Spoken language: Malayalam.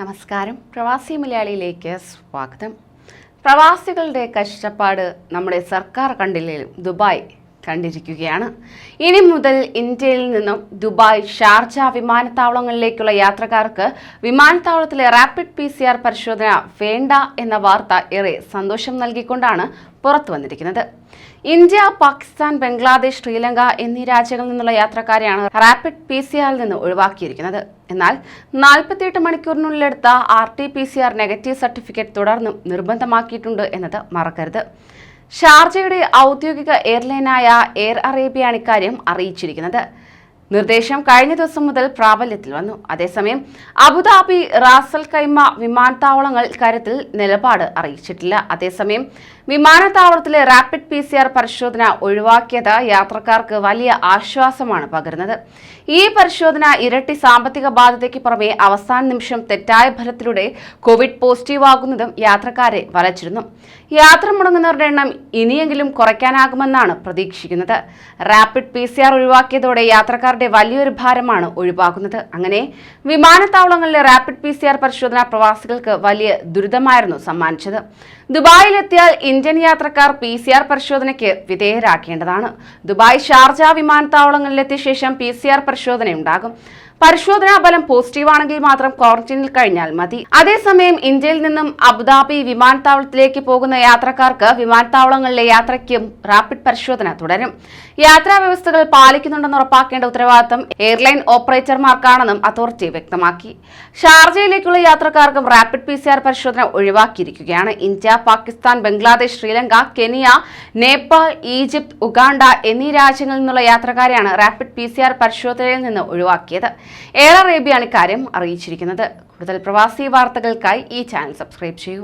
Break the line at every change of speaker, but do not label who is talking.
നമസ്കാരം. പ്രവാസി മലയാളിയിലേക്ക് സ്വാഗതം. പ്രവാസികളുടെ കഷ്ടപ്പാട് നമ്മുടെ സർക്കാർ കണ്ടില്ലെങ്കിലും ദുബായ്. കണ്ടിരിക്കുകയാണ്. ഇനി മുതൽ ഇന്ത്യയിൽ നിന്നും ദുബായ് ഷാർജ വിമാനത്താവളങ്ങളിലേക്കുള്ള യാത്രക്കാർക്ക് വിമാനത്താവളത്തിലെ റാപ്പിഡ് പി സി ആർ പരിശോധന വേണ്ട എന്ന വാർത്ത ഏറെ സന്തോഷം നൽകിക്കൊണ്ടാണ് പുറത്തു വന്നിരിക്കുന്നത്. ഇന്ത്യ പാകിസ്ഥാൻ ബംഗ്ലാദേശ് ശ്രീലങ്ക എന്നീ രാജ്യങ്ങളിൽ നിന്നുള്ള യാത്രക്കാരെയാണ് റാപ്പിഡ് പി സി ആറിൽ നിന്ന് ഒഴിവാക്കിയിരിക്കുന്നത്. എന്നാൽ നാൽപ്പത്തിയെട്ട് മണിക്കൂറിനുള്ളിലെടുത്ത R T P C R negative certificate തുടർന്നും നിർബന്ധമാക്കിയിട്ടുണ്ട് എന്നത് മറക്കരുത്. ഷാർജയുടെ ഔദ്യോഗിക എയർലൈനായ എയർ അറേബ്യയാണ് ഇക്കാര്യം അറിയിച്ചിരിക്കുന്നത്. നിർദ്ദേശം കഴിഞ്ഞ ദിവസം മുതൽ പ്രാബല്യത്തിൽ വന്നു. അതേസമയം അബുദാബി റാസൽ കൈമ വിമാനത്താവളങ്ങൾ കാര്യത്തിൽ നിലപാട് അറിയിച്ചിട്ടില്ല. അതേസമയം വിമാനത്താവളത്തിലെ റാപ്പിഡ് പി പരിശോധന ഒഴിവാക്കിയത് യാത്രക്കാർക്ക് വലിയ ആശ്വാസമാണ് പകരുന്നത്. ഈ പരിശോധന ഇരട്ടി സാമ്പത്തിക ബാധ്യതയ്ക്ക് പുറമെ അവസാന നിമിഷം തെറ്റായ ഫലത്തിലൂടെ കോവിഡ് പോസിറ്റീവ് ആകുന്നതും യാത്രക്കാരെ വലച്ചിരുന്നു. യാത്ര മുടങ്ങുന്നവരുടെ എണ്ണം ഇനിയെങ്കിലും കുറയ്ക്കാനാകുമെന്നാണ് പ്രതീക്ഷിക്കുന്നത്. റാപ്പിഡ് പി ഒഴിവാക്കിയതോടെ ഒഴിവാക്കിയതോടെ യാത്രക്കാരുടെ വലിയൊരു ഭാരമാണ് ഒഴിവാക്കുന്നത്. അങ്ങനെ വിമാനത്താവളങ്ങളിലെ റാപ്പിഡ് പി സി ആർ പരിശോധന പ്രവാസികൾക്ക് വലിയ ദുരിതമായിരുന്നു സമ്മാനിച്ചത്. ദുബായിലെത്തിയാൽ ഇന്ത്യൻ യാത്രക്കാർ പി സി ആർ പരിശോധനയ്ക്ക് വിധേയരാക്കേണ്ടതാണ്. ദുബായ് ഷാർജ വിമാനത്താവളങ്ങളിലെത്തിയ ശേഷം പി സി ആർ പരിശോധനയുണ്ടാകും. പരിശോധനാ ഫലം പോസിറ്റീവ് ആണെങ്കിൽ മാത്രം ക്വാറന്റൈനിൽ കഴിഞ്ഞാൽ മതി. അതേസമയം ഇന്ത്യയിൽ നിന്നും അബുദാബി വിമാനത്താവളത്തിലേക്ക് പോകുന്ന യാത്രക്കാർക്ക് വിമാനത്താവളങ്ങളിലെ യാത്രയ്ക്കും റാപ്പിഡ് പരിശോധന തുടരും. യാത്രാ വ്യവസ്ഥകൾ പാലിക്കുന്നുണ്ടെന്ന് ഉറപ്പാക്കേണ്ട ഉത്തരവാദിത്തം എയർലൈൻ ഓപ്പറേറ്റർമാർക്കാണെന്നും അതോറിറ്റി വ്യക്തമാക്കി. ഷാർജയിലേക്കുള്ള യാത്രക്കാർക്കും റാപ്പിഡ് പി പരിശോധന ഒഴിവാക്കിയിരിക്കുകയാണ്. India Pakistan Bangladesh Sri Lanka Kenya Nepal Egypt Uganda എന്നീ രാജ്യങ്ങളിൽ നിന്നുള്ള യാത്രക്കാരെയാണ് റാപ്പിഡ് പി പരിശോധനയിൽ നിന്ന് ഒഴിവാക്കിയത്. എയർ അറേബ്യയാണ് ഇക്കാര്യം അറിയിച്ചിരിക്കുന്നത്. കൂടുതൽ പ്രവാസി വാർത്തകൾക്കായി ഈ ചാനൽ സബ്സ്ക്രൈബ് ചെയ്യൂ.